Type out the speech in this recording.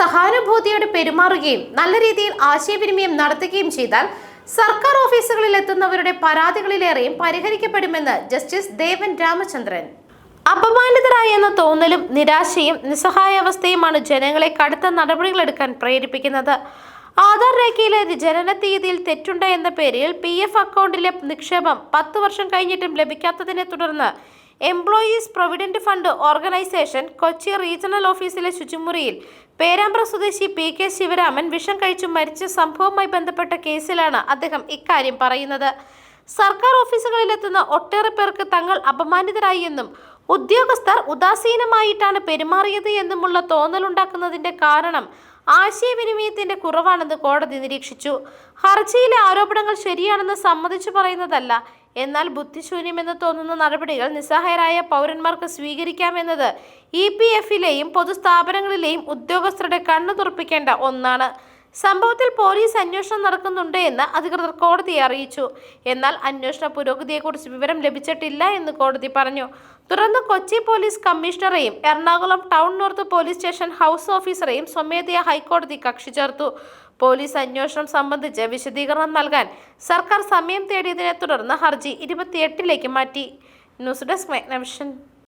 സഹാനുഭൂതിയോടെ പെരുമാറുകയും നല്ല രീതിയിൽ ആശയവിനിമയം നടത്തുകയും ചെയ്താൽ സർക്കാർ ഓഫീസുകളിൽ എത്തുന്നവരുടെ പരാതികളിലേറെയും പരിഹരിക്കപ്പെടുമെന്ന് ജസ്റ്റിസ് ദേവൻ രാമചന്ദ്രൻ. അപമാനിതരായെന്ന തോന്നലും നിരാശയും നിസ്സഹായാവസ്ഥയുമാണ് ജനങ്ങളെ കടുത്ത നടപടികളെടുക്കാൻ പ്രേരിപ്പിക്കുന്നത്. ആധാർ രേഖയിലെ ജനന തീയതിയിൽ തെറ്റുണ്ട് എന്ന പേരിൽ പി എഫ് അക്കൗണ്ടിലെ നിക്ഷേപം പത്ത് വർഷം കഴിഞ്ഞിട്ടും ലഭിക്കാത്തതിനെ തുടർന്ന് employees provident fund organisation Kochi regional ഓഫീസിലെ ശുചിമുറിയിൽ പേരാമ്പ്ര സ്വദേശി പി കെ ശിവരാമൻ വിഷം കഴിച്ചു മരിച്ച സംഭവവുമായി ബന്ധപ്പെട്ട കേസിലാണ് അദ്ദേഹം ഇക്കാര്യം പറയുന്നത്. സർക്കാർ ഓഫീസുകളിലെത്തുന്ന ഒട്ടേറെ പേർക്ക് തങ്ങൾ അപമാനിതരായി എന്നും ഉദ്യോഗസ്ഥർ ഉദാസീനമായിട്ടാണ് പെരുമാറിയത് എന്നുമുള്ള തോന്നലുണ്ടാക്കുന്നതിന്റെ കാരണം ആശയവിനിമയത്തിന്റെ കുറവാണെന്ന് കോടതി നിരീക്ഷിച്ചു. ഹർജിയിലെ ആരോപണങ്ങൾ ശരിയാണെന്ന് സമ്മതിച്ചു പറയുന്നതല്ല എന്നാൽ ബുദ്ധിശൂന്യമെന്ന് തോന്നുന്ന നടപടികൾ നിസ്സഹായരായ പൗരന്മാർക്ക് സ്വീകരിക്കാമെന്നത് ഇ പി എഫിലെയും പൊതുസ്ഥാപനങ്ങളിലെയും ഉദ്യോഗസ്ഥരുടെ കണ്ണു തുറപ്പിക്കേണ്ട ഒന്നാണ്. സംഭവത്തിൽ പോലീസ് അന്വേഷണം നടക്കുന്നുണ്ട് എന്ന് അധികൃതർ കോടതിയെ അറിയിച്ചു. എന്നാൽ അന്വേഷണ പുരോഗതിയെക്കുറിച്ച് വിവരം ലഭിച്ചിട്ടില്ല എന്ന് കോടതി പറഞ്ഞു. തുടർന്ന് Kochi police കമ്മീഷണറെയും Ernakulam town north police station house ഓഫീസറെയും സ്വമേധയാ ഹൈക്കോടതി കക്ഷി ചേർത്തു. പോലീസ് അന്വേഷണം സംബന്ധിച്ച് വിശദീകരണം നൽകാൻ സർക്കാർ സമയം തേടിയതിനെ തുടർന്ന് ഹർജി ഇരുപത്തിയെട്ടിലേക്ക് മാറ്റി. News desk Magnavision.